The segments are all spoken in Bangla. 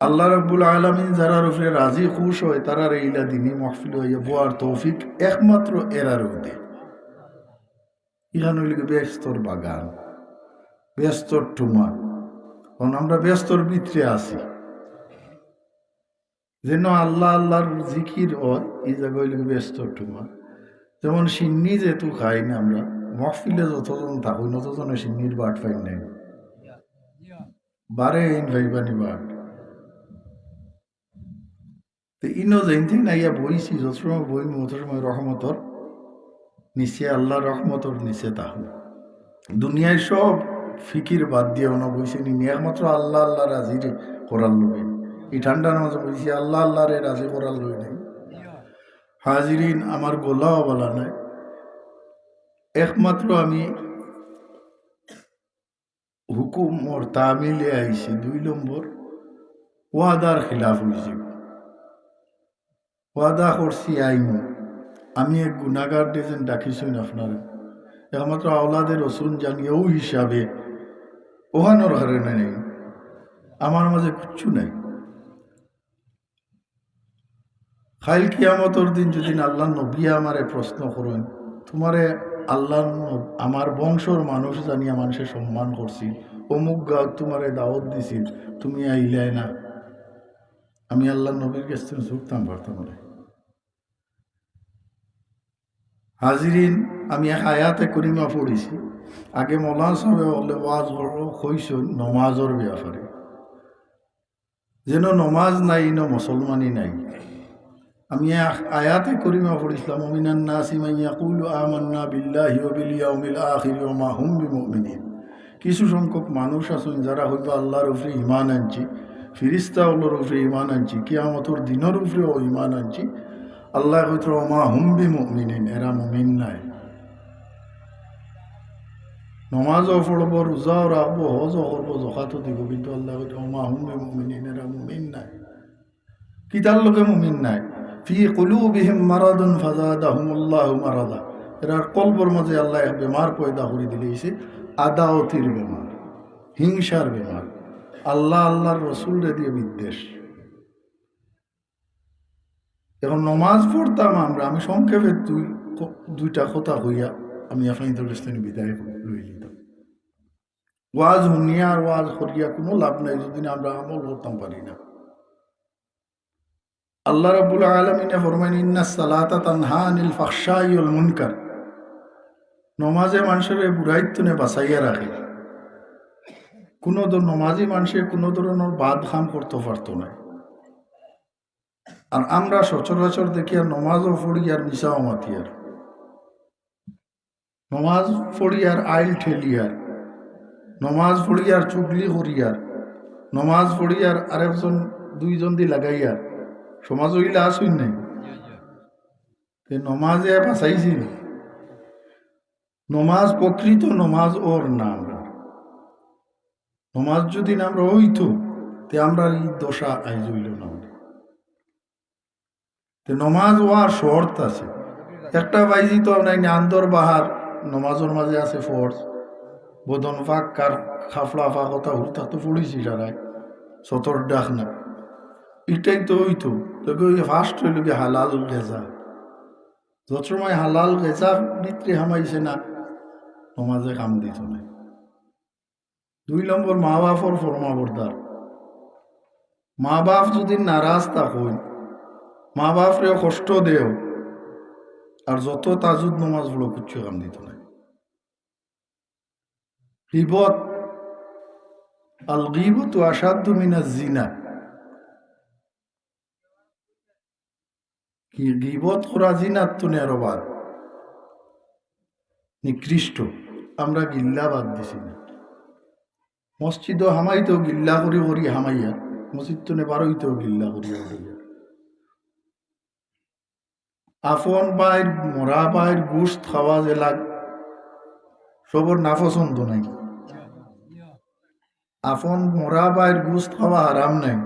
আল্লাহ রব্বুল আলমিন যারা উপরে রাজি, খুশ হয় তারা এইলা দিনই মহফিল হইয়া বোয়ার তৌফিক একমাত্র এরার দে ইহান হইল ব্যস্তর বাগান, ব্যস্তর টুমা কারণ আমরা ব্যস্তর ভিতরে আছি। যেন আল্লাহ আল্লাহর জিকির হয়, এই জায়গা হইল ব্যস্তর টুমা যেমন সিন্নি যেহেতু খাই না আমরা, মহফিলে যতজন থাকুন ততজনে সিন্নির বাট ফাইন নাই। বারে ইন বাট। তো ইনো যেনথি নাইয়া বইছি, যত সময় বই মত সময় রহমতর নিচে আল্লাহ রহমতর নিচে তাহু দুনিয়ায় সব ফিকির বাদ দিয়ে অন বইছে নি একমাত্র আল্লাহ আল্লাহ রাজি করার লোকে এই ঠান্ডার মাঝে বইছি, আল্লাহ আল্লাহ রে রাজি করার লোক নেই। হাজিরিন, আমার গোলাও বলা নাই। একমাত্র আমি হুকুম ওর তামিলে আইছি, দুই নম্বর ওয়াদার খিলাফ হয়েছি ওয়াদা করছি আইন। আমি এক গুণাগার দিয়েছেন ডাকিছেন আপনার। একমাত্র আওলাদের রসুন জানিয়েও হিসাবে ওহানোর হারে নেই আমার মাঝে কিচ্ছু নাই। খাইল কিয়ামতর দিন যদি আল্লাহ নবী আমারে প্রশ্ন করেন, তোমারে আল্লাহ আমার বংশর মানুষ জানিয়া মানুষে সম্মান করছি, অমুক গাঁও তোমারে দাওয়াত দিছিল তুমি আইলাই না? আমি আল্লাহ নবীর কাছে ঝুঁকতাম পারতাম হাজিরিন, আমি এক আয়াতে করিমা পড়েছি। আগে মৌলান সাহেব হলে ওয়াজ কইসন নমাজর ব্যাপারে। যেন নমাজ নাই, ন মুসলমানই নাই। আমি আয়াতে করিমা পড়িছিলাম, অমিনান নাসি মান ইয়াকুলু আমান্না বিল্লাহি ওয়া বিল ইয়াউমিল আখির মা হুম বিমুমিনিন। কিছু সংখ্যক মানুষ আছেন যারা হইবা আল্লাহর উপরে ইমান আনছি ফিরিস্তা হলোর উপরে ইমান আনছি, কিয়ামতর দিনের উপরেও ইমান আনছি। আল্লাহ হইতো মা হুম বিমুমিনিন এরা মুমিন নাই। নমাজও পড়ব, রোজাও রাখব, হজও করব জখাতো দিব, কিন্তু আল্লাহ হইতো মা হুম বিমুমিনিন এরা মুমিন নাই। কিতার লোকে মুমিন নাই? ফি কুলুবিহিম মারাদুন ফাজাদাহুমুল্লাহু মারাদা। এরার কলবর মাঝে আল্লাহ এক বেমার পয়দা করে দিলেছে আদাওতির বেমার, হিংসার বেমার। আল্লাহ আল্লাহর রসুল রে দিয়ে বিদ্বেষ। এখন নমাজ পড়তাম আমরা, আমি সংক্ষেপে দুই দুইটা কথা হইয়া আমি আপনাদের স্থানে বিদায় লই নিতাম। ওয়াজ শুনিয়া আর ওয়াজ করিয়া কোনো লাভ নাই যদি আমরা আমল করতাম পারি না। আল্লাহ রাব্বুল আলামিনে ফরমান ইন্না সালাতা তানহা আনিল ফাহশাই ওয়াল মুনকার। নমাজে মানুষের বাঁচাইয়া রাখে। কোনো নমাজি মানুষের কোনো ধরনের বাদ খাম করতে পারতো না। আর আমরা সচরাচর দেখি আর নমাজও পড়ি আর মিশাও মাতি আর। নমাজ পড়ি আর আইল ঠেলি আর। নমাজ পড়ি আর চুগলি করি আর। নমাজ পড়ি আর আরেকজন, দুইজন দি লাগাই আর। সমাজ হইলে আসুন নাই। নমাজে বাঁচাইছি নমাজ প্রকৃত নমাজ ওর না আমরা নমাজ যদি না আমরা হইতো তে আমরা এই দশা আইজ হইল না। তে নমাজ ওয়ার শর্ত আছে। একটা বাইজি তো আমরা আন্দর বাহার, নমাজের মাঝে আছে ফোর্স বদন ফাঁক, কার খাফলা ফাঁক কথা হুরতা তো পড়েছি সারাই সতর ডাক না। এটাই তো হইতো তোকে ওই ফার্স্ট হালাল গেজা। যত সময় হালাল গেজা ভিতরে হামাইছে না, নমাজে কাম দিত না। দুই নম্বর মা বাপর ফরমা বর্দার মা বাপ যদি নারাজ থাকুন মা বাপরে কষ্ট দেও আর যত তাজুদ নমাজগুলো কিচ্ছু কাম দিত না গিবত, আল গিবত আসাদু মিনা জিনা। কি গিবত করা জিনাত তো নেরবাদ নিকৃষ্ট, আমরা গিল্লা বাদ দিছি। না মসজিদ হামাইতেও গিল্লা করি করি হামাইয়া। মসজিদ তো নেবারইতেও গিল্লা করি হামাইয়া। আফন বাইর মরা বাইর গুস্ত খাওয়া জেলা সবর নাপছন্দ নাই। আফন মরা বাইর গুস্ত খাওয়া হারাম নাই।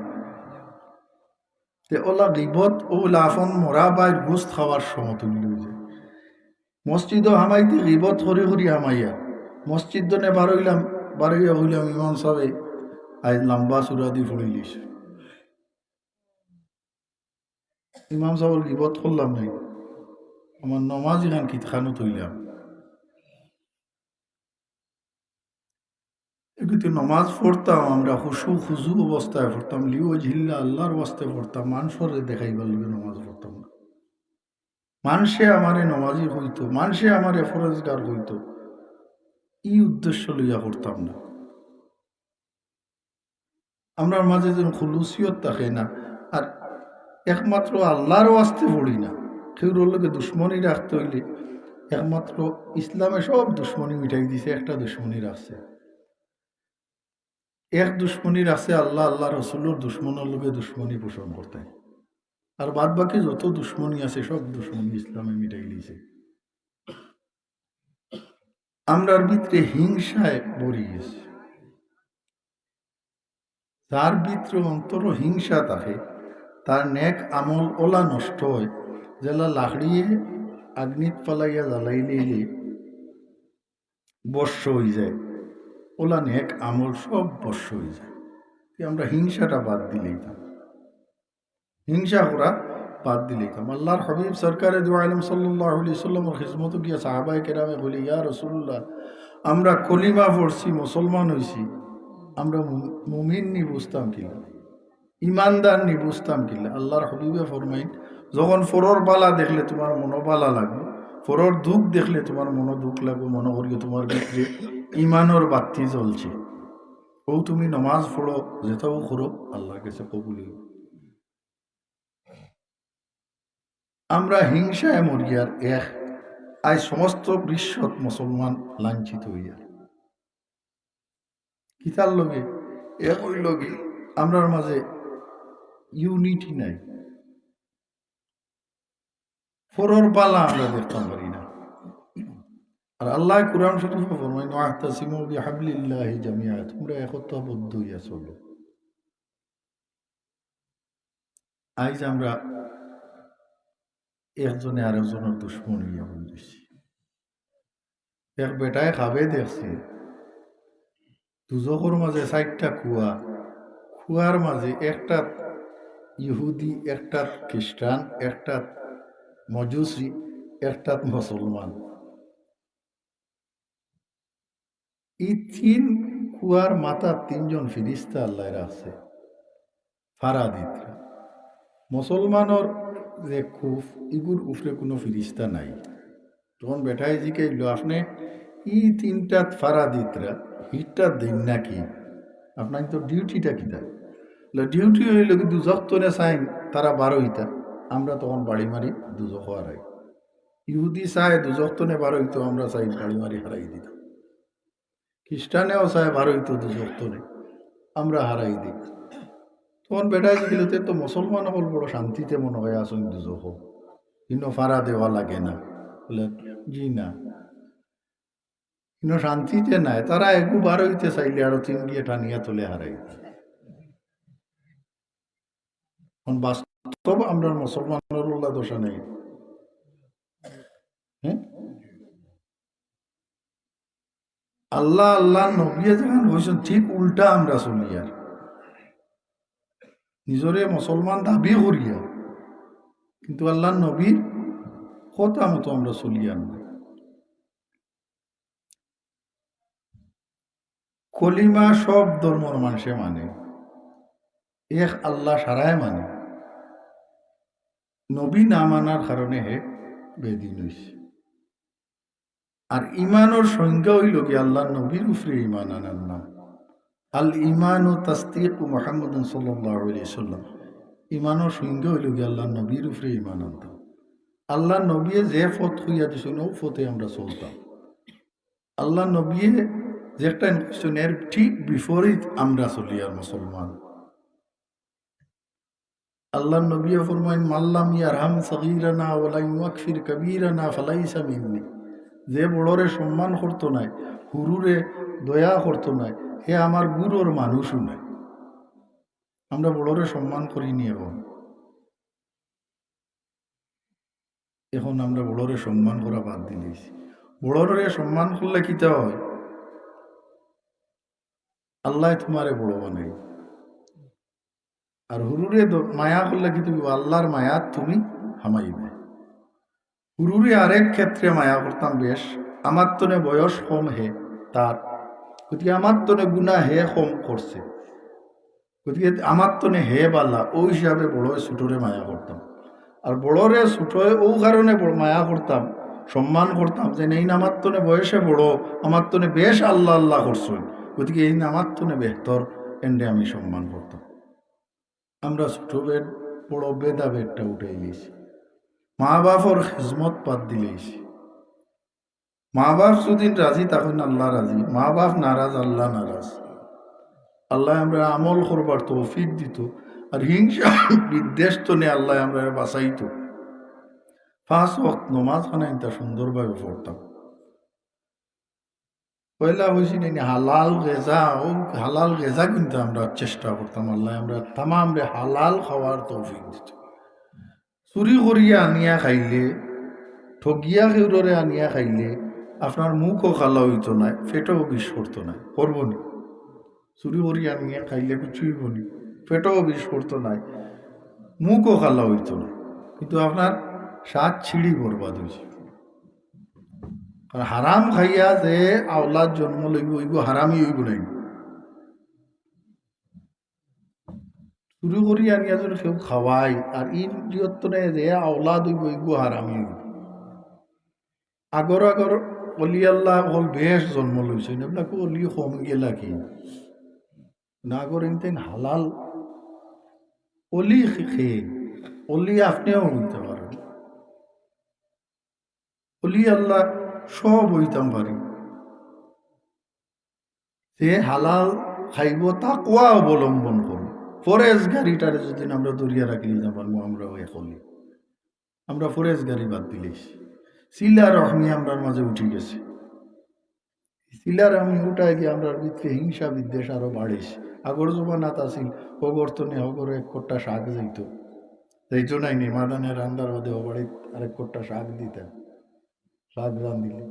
ওলা গিবত ওলা আফন মরা বাইর গুস্ত খাওয়ার সমতুল্য হয়েছে মসজিদ হামাইতে গিবত, হরি হরি হামাইয়া। মসজিদ নে বার হইলাম বার হইয়া হইলাম ইমাম সাহেব, আজ লম্বা সুরা দি ফুড়িলিস ইমাম সাহর বিপদ করলাম নাই। আমার নমাজ এখান কিতখানো তৈলাম কিন্তু নমাজ পড়তাম, আমরা হুসু খুজু অবস্থায় পড়তাম, লিও ঝিল্লা আল্লাহর অবস্থায় পড়তাম মানুষরে দেখাইবার লিগে নমাজ পড়তাম না। মানুষে আমারে নমাজি হইতো, মানুষে আমারে ফরজগার হইতো, এই উদ্দেশ্য লইয়া করতাম না। আমরা মাঝে যেন খুলুসিয়ত থাকে না, আর একমাত্র আল্লাহর আসতে পড়ি না। কেউ লোকে দুশ্মনী রাখতে হইলে একমাত্র ইসলামে সব দুশ্মনী মিটাই দিছে, একটা দুশ্মনী রাখছে এক দুশ্মনীর আছে আল্লাহ আল্লাহ রসুলোর দুশ্মনের লোকে দুশ্মনী পোষণ করতে। আর বাদ বাকি যত দুশ্মনী আছে, সব দুশ্মনী ইসলামে মিটাই দিয়েছে আমরার ভিতরে হিংসায় ভরি গেছে। যার ভিতরে অন্তর হিংসা থাকে তার নেক আমল ওলা নষ্ট হয়। যেলা লাকড়িয়ে আগ্নিত পালাইয়া জ্বালাই নিলে বর্ষ হয়ে যায়। ওলা নেক আমল সব বর্ষ হয়ে যায়। আমরা হিংসাটা বাদ দিলেই থাম হিংসা করা বাদ দিলেই থাম আল্লাহর হবিব সরকারে দু আলম সাল্লাহ আলি সাল্লামর খিসমত গিয়া সাহাবাই কেরামে বলি, ইয়া রসুল্লাহ আমরা কলিমা পড়ছি, মুসলমান হইছি। আমরা মুমিন নি বুঝতাম কিলা ইমানদার নি বুঝতাম কিলা আল্লাহর হবিবে ফরমাইন, যখন ফরর বালা দেখলে তোমার মনো মনোবালা লাগবে, ফরর দুঃখ দেখলে তোমার মনো দুঃখ লাগবে, মনে করিও তোমার ভিতরে ইমানোর বাতি জ্বলছে। ও তুমি নমাজ পড়ো যেটাও করো, আল্লাহর কাছে কবুল। আমরা হিংসায় মরিয়ার এক আজ সমস্ত বিশ্বত মুসলমান লাঞ্ছিত হইয়া কিতার লগে, একই লগে, আমরার মাঝে ইউনিটি নাই। ফরর পালা আমরা দেখতাম পারি না। আর আল্লাহ কুরআন শরীফে ফরমায়, ওয়াহতাসিমু বিহাবলিল্লাহি জামিআ তোমরা একত্রবদ্ধ হইয়া চলো আজ আমরা একজনে আরেকজনের দুশ্মন হইয়া বলতেছি এক বেটায় খাবে দেখছি। দুজকর মাঝে চারটা কুয়া। কুয়ার মাঝে একটা ইহুদি একটা খ্রিস্টান একটা মজুসি একটা মুসলমান। এই তিন কুয়ার মাথা তিনজন ফিরিস্তা আল্লাহ আছে, ফারাদিতরা। মুসলমানের যে খুব ইগুর উফরে কোনো ফিরিস্তা নাই। তখন বেটাই জিকাইল আপনি ই তিনটা ফারাদিতরা, হিটটা দিন নাকি? আপনার তো ডিউটিটা কিতা ডিউটি হইল কিন্তু যতনে চাইন তারা বারো হইতা। আমরা তখন বাড়ি মারি দুজক হারাই। ইহুদি চায় দুজকতনে বারো হইতো, আমরা চাই বাড়ি মারি হারাই দিতাম। খ্রিস্টানেও চায় বারো হইতো দুজকতনে আমরা হারাই দিই তখন বেটাই গেলতে তো মুসলমান হল, বড় শান্তিতে মনে হয় আসুন দুজক কিন্তু ফাড়া দেওয়া লাগে না। বলে, জি না। কিন্তু শান্তিতে নাই, তারা একু বার হইতে চাইলে আরও তিন গিয়ে টানিয়া তুলে হারাই এখন বাস্তব আমরা মুসলমানের উল্লা দোষা নেই। হ্যাঁ? আল্লাহ আল্লাহ নবিয়ে যখন হয়েছেন ঠিক উল্টা আমরা চলি আর। নিজরে মুসলমান দাবি করিয়া। কিন্তু আল্লাহ নবীর কথা মতো আমরা চলি আর না। কলিমা সব ধর্মর মানুষে মানে। এক আল্লাহ সারায় মানে। নবী না মানার কারণে হে বেদিন হইছে। আর ইমানোর সংজ্ঞা হইল কি, আল্লাহ নবীর উপরে ইমান আনার নাম। আল ইমান ও তাস্তিক মোহাম্মদ সাল্লাম। ইমানোর সংজ্ঞা হইল কি, আল্লাহ নবীর উপরে ইমান আনতাম আল্লাহ নবী যে ফত হইয়া দিছেন, ও ফতে আমরা চলতাম। আল্লাহ নবী যে একটা ঠিক বিপরীত আমরা চলি আর মুসলমান। আল্লাহ নবী ফরমাইন মাল্লাম ইয়ারহাম সগীরানা ওলা ইউয়াকফির কবীরানা ফালাইসা মিন্নি। যে বড়রে সম্মান করতো নাই, হুরুরে দয়া করতো নাই, হে আমার গুরুর মানুষও নাই। আমরা বড়রে সম্মান করিনি এখন। এখন আমরা বড়রে সম্মান করা বাদ দিয়েছি। বড়রে সম্মান করলে কিতা হয়? আল্লাহ তোমারে বড় বানাই আর হুরুরে মায়া করলে কি তুমি? আল্লাহর মায়া তুমি হামাইবে। হুরুরে আরেক ক্ষেত্রে মায়া করতাম বেশ। আমার তনে বয়স কম হে তার। গতিকে আমার তনে গুণা হে কম করছে। গতিকে আমার তনে হে বালা, ও হিসাবে বড় ছুটরে মায়া করতাম। আর বড়রে ছুটয়ে ও কারণে মায়া করতাম, সম্মান করতাম যে এই আমার তনে বয়সে বড়, আমার তনে বেশ আল্লাহ আল্লাহ করছেন। গতিকে এই আমার তনে বেহতর, এন্ডে আমি সম্মান করতাম। আমরা ছোট বেড বড় বেদা বেডটা উঠাই নিয়েছি মা বাপর খিজমত পাত দিলেইছি মা বাপ যদি রাজি, তখন আল্লাহ রাজি। মা বাপ নারাজ, আল্লাহ নারাজ। আল্লাহ আমরা আমল করবার তৌফিক দিত আর হিংসা, বিদ্বেষ তো নে আল্লাহ আমরা বাঁচাইত। পাঁচ ওয়াক্ত নমাজ খানা সুন্দরভাবে পড়তাম। পয়লা হয়েছি নাকি হালাল গেজা, ও হালাল গেজা কিন্তু আমরা চেষ্টা করতাম, আল্লাহ আমরা তামাম রে হালাল খাওয়ার তৌফিক দিত। চুরি করিয়া আনিয়া খাইলে, ঠগিয়া কেউরে আনিয়া খাইলে আপনার মুখও খালা হইতো না, পেটও বিষ করতো না, করব নি? চুরি করিয়া আনিয়া খাইলে কিছুই বনি পেটও বিষ করতো নাই মুখও খালা হইতো না। কিন্তু আপনার স্বাদ ছিঁড়ি বরবাদ হয়েছে আর হারাম খাইয়া যে আওলাদ জন্ম লইব ওইব হারামই হইব নাই চুরি করি আনিয়া যদি কেউ খাওয়াই, আর ই যত্নে যে আওলাদ হইব ওইব হারামই হইব। আগর আগর অলি আল্লাহ হল বেশ জন্ম লইছে আপনার অলি কম গেলা কি না আগর এনতেন হালাল। অলি খেয়ে অলি আপনিও হইতে পারেন। অলি আল্লাহ সব হইতাম পারি। সে হালাল খাইব তা কোয়া অবলম্বন করুন ফরেস্ট গাড়িটারে যদি আমরা দরিয়া রাখলি না পারব আমরা ওই কলি আমরা ফরেস্ট গাড়ি বাদ দিলেছি সিলা রহমি আমরার মাঝে উঠে গেছে। সিলা রহমি উঠায় গিয়ে আমরা ভিতরে হিংসা বিদ্বেষ আরও বাড়িছে আগর জমানাত আছিল হগর তো নে হগর এক কোট্টা শাক যাইত। যাইতো নাই নি, মাদানের রান্দার বাদে হবাড়ি আরেক কোট্টা শাক দিতেন। শাক রান্ধিলে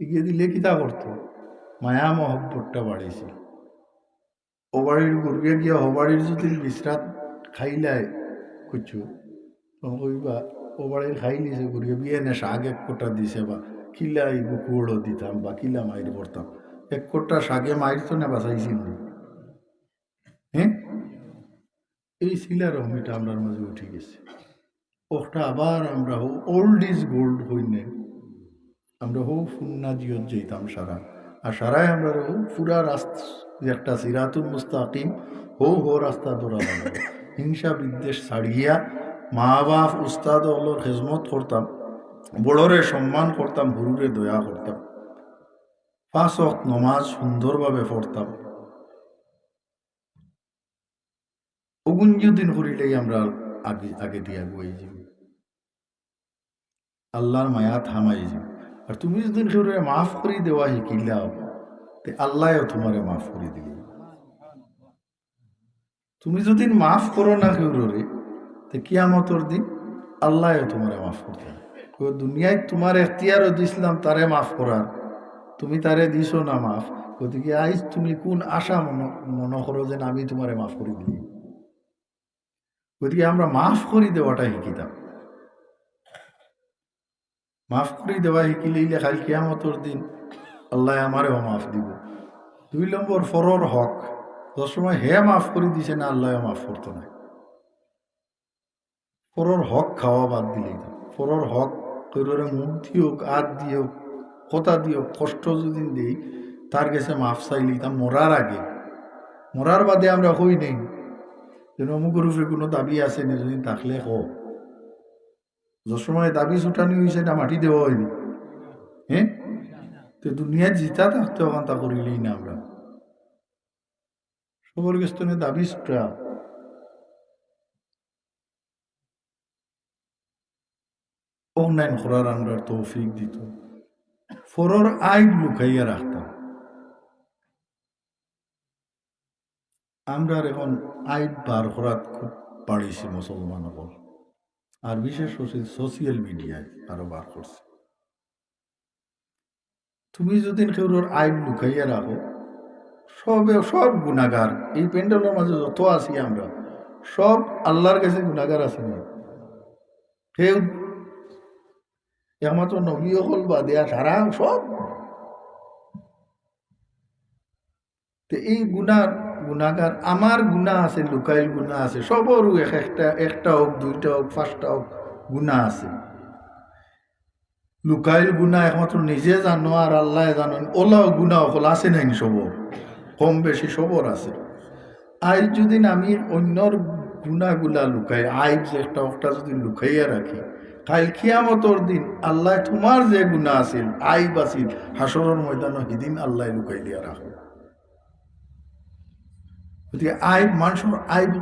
এগিয়ে দিলে কিতা করতো। মায়া মহব্বতটা বাড়িয়েছিল। ও বাড়ির গুরুকে গিয়ে ও বাড়ির যদি বিশ্রাত খাইলায় কিছু কইবা ও বাড়ির খাই নিছে গুরুকে, বিয়ে নে শাক এক কোটা দিছে, বা কিলা এই কুকুরও দিতাম, বা কিলা মাইর পড়তাম এক কোটা শাকে মাইর তো না বাঁচাইছিল হ্যাঁ? এই শিলা রহমিটা আমরার মাঝে উঠে গেছে। ওটা আবার আমরা ওল্ড ইজ গোল্ড হই নাই আমরা হো ফুন্না জিয়ত যেতাম সারা। আর সারাই আমরা হো পুরা রাস্তা একটা সিরাতুল মুস্তাকিম হো হো রাস্তা ধরা হিংসা বিদ্বেষ ছাড়িয়া মা বাপ উস্তাদ হলোর হেজমত করতাম, বড়রে সম্মান করতাম, গুরুরে দয়া করতাম। পাঁচ নমাজ সুন্দরভাবে পড়তাম। দিন করিলেই আমরা আগে আগে দিয়া যাই আল্লাহর মায়া থামাই যাই আর তুমি যদি কেউ মাফ করে দেওয়া শিকিলাও তে আল্লাহও তোমারে মাফ করে দিবে। তুমি যদি মাফ করো না কেউ রে তে কিয়ামতর দিন আল্লাহও তোমারে মাফ করতে দুনিয়ায় তোমার এখতিয়ারও দিছিলাম তারে মাফ করার, তুমি তারে দিছো না মাফ গতিকে আইজ তুমি কোন আশা মন করো যে আমি তোমারে মাফ করে দিই গতিকে আমরা মাফ করে দেওয়াটা শিকিতাম মাফ করে দেওয়া শিকিলেই খালি কিয়ামতর দিন আল্লাহ আমারেও মাফ দিব। দুই নম্বর, ফরর হক। যত সময় হে মাফ করে দিছে না আল্লাহ মাফ করতো না। ফরর হক খাওয়া বাদ দিলেই তো। ফরর হক কৈরে মুখ দিয়োক আত দিয়োক কথা দিয়োক কষ্ট যদি দিই, তার কাছে মাফ চাইলি তা মরার আগে। মরার বাদে আমরা হই নেই। যেন অমুকের উপরে কোনো দাবি আছে নি, যদি থাকলে হ যে দাবি ছুটানি হয়েছে না মাটি দেওয়া হয়নি। হ্যাঁ তো দুনিয়ায় জিতা থাকতে ওখান তা করিলেই না আমরা। সবর গেস্তনে দাবি ছুটা। অনলাইন করার আমরা তৌফিক দিত। ফরর আইন লুকাইয়া রাখতাম। আমরা এখন আইন বার করাত খুব পারিছি মুসলমান আর বিশেষ সোশিয়াল মিডিয়ায় আরও বার করছে। তুমি যদি কেউর আইন লুকাইয়া রাখো, সবে সব গুণাগার এই প্যান্ডেলের মাঝে যত আছি আমরা, সব আল্লাহর কাছে গুণাগার আছে না? কেউ? একমাত্র নবী হল বা দেয়া সারা সব। তো এই গুণার গুণাগার আমার গুণা আছে, লুকাইল গুণা আছে সবরও এক, একটা একটা হোক দুইটা হোক পাঁচটা হোক গুণা আছে। লুকাইল গুণা একমাত্র নিজে জানো আর আল্লাহ জানো ওলাও গুণা অকল আছে নাই সবর কম বেশি সবর আছে। আইল যদি আমি অন্যর গুণাগুলা লুকাই আইব যে একটা একটা যদি লুকাইয়া রাখি কাল খিয়ামতর দিন আল্লাহ তোমার যে গুণা আছিল, আইব আছিল হাসরের ময়দান সেদিন আল্লাহ লুকাই দিয়া রাখো গতিকে আইব মানুষের আইব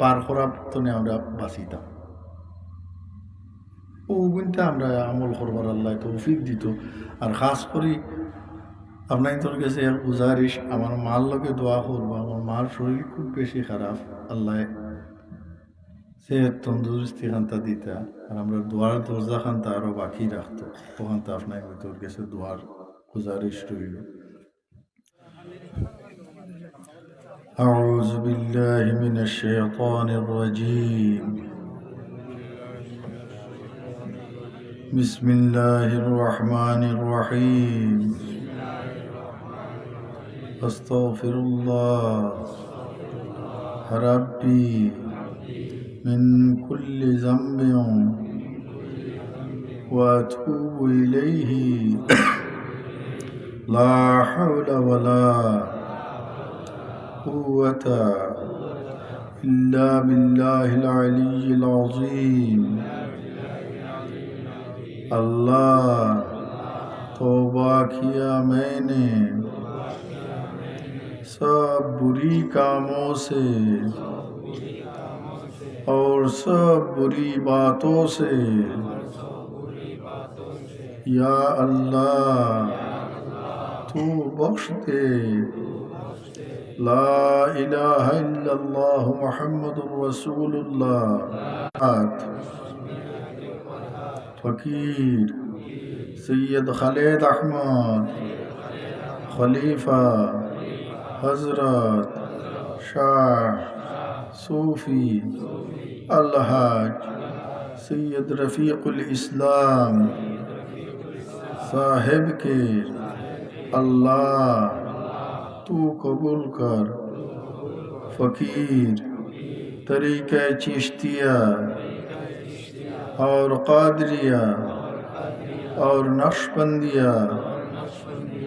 পার করার তনে আমরা বাঁচিতাম। ও কিন্তু আমরা আমল করবার আল্লাহ তৌফিক দিত। আর খাস করি আপনার তোর কাছে এক গুজারিশ আমার মার লোকে দোয়া করব, আমার মার শরীর খুব বেশি খারাপ, আল্লাহ সে তন্দুরস্তি খান্তা দিতা, আর আমরা দোয়ার দরজা খান্তা আরও বাকি রাখতো। ওখানটা আপনার তোর কাছে দোয়ার গুজারিশ রইল। أعوذ بالله من الشيطان الرجيم. بسم الله الرحمن الرحيم. أستغفر الله ربي من كل ذنب وأتوب إليه. لا حول ولا قوة قوت إلا باللہ العلی العظیم اللہ توبہ کیا میں نے؟ سب بری کاموں سے اور سب بری باتوں سے۔ یا اللہ، تو بخش دے۔ লা ইলাহা ইল্লাল্লাহ মুহাম্মাদুর রাসূলুল্লাহ। আত ফকির। সৈয়দ খালেদ আহমদ। খলিফা। হজরত শাহ। সুফি। আলহাজ। সৈয়দ রফিকুল ইসলাম। সাহেবকে। আল্লাহ। تو قبول کر۔ فقیر، طریقہ چشتیہ اور قادریہ اور نقش بندیہ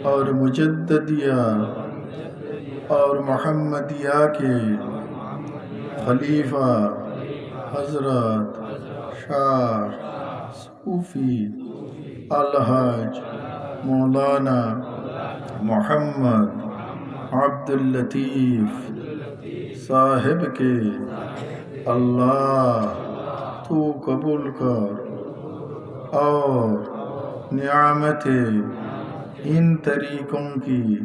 اور مجددیہ اور محمدیہ کے خلیفہ حضرت شاہ صوفی الحج مولانا محمد عبد اللطیف صاحب کے۔ اللہ، تو قبول کر۔ اور نعمت ان طریقوں کی۔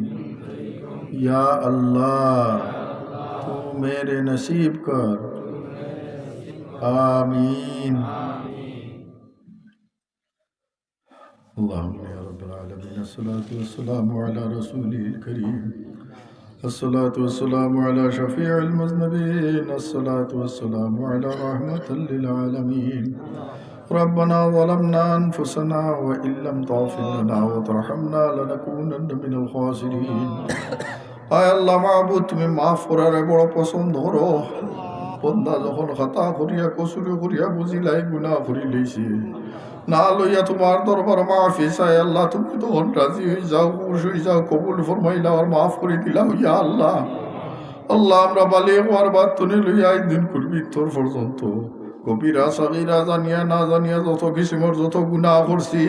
یا اللہ، تو میرے نصیب کر۔ آمین۔ اللہم یا رب العالمين الصلاة والسلام على رسوله الصلاة والسلام على شفيع المذنبين الصلاة والسلام على رحمة للعالمين ربنا ظلمنا أنفسنا وإن لم تغفر لنا وترحمنا لنكونن من الخاسرين আয় আল্লাহ মাহবুদ তুমি মাফ করার বড় পছন্দ করো বন্দা যখন খাতা করিয়া কসুরি করিয়া বুঝিলাই, গুণা করি লইছে। না লইয়া তোমার দরবার মাফি চাই আল্লাহ, তুমি তখন রাজি হয়ে যাও, খুশ হয়ে যাও, কবুল ফরমাইলা, আর মাফ করে দিলা হইয়া আল্লাহ। আল্লাহ, আমরা বালি হওয়ার বাদ তুলে লইয়া একদিন করবি তোর পর্যন্ত। কবিরা, সাগিরা জানিয়া, না জানিয়া যত কিসিমর যত গুণা করছি,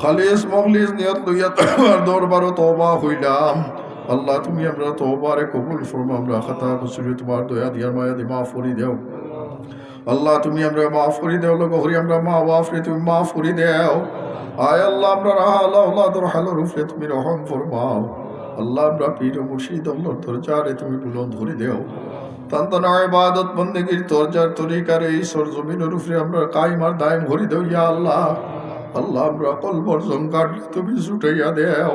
খালিস মখলিস নিয়ত লইয়া তোমার দরবারও তবা হইলাম। আল্লাহ, তুমি আমরা তবারে কবুল ফরমা আমরা খাতা কসুরি তোমার দয়া দিয়ার মায়া দি মাফ করে দেও। আল্লাহ, তুমি আমরা মাফ করে দেও লোক হরি আমরা মা বাফরে তুমি মাফ করে দেও। আয় আল্লাহ, আমরা রাহা আল্লাহ আল্লাহ তোর হালো রুফরে তুমি রহম ফরমাও। আল্লাহ, আমরা পীর মুর্শিদ, আল্লাহর দরজারে তুমি বুলন্দ করে দেও। তান্তনা ইবাদত, বন্দেগীর দরজার তরিকার এই সরজমিনের উপরে আমরা কাইমার দায়ম ঘুরি দেও, ইয়া আল্লাহ। আল্লাহ, আমরা কলবর জঙ্কাটলে তুমি ছুটাইয়া দেও।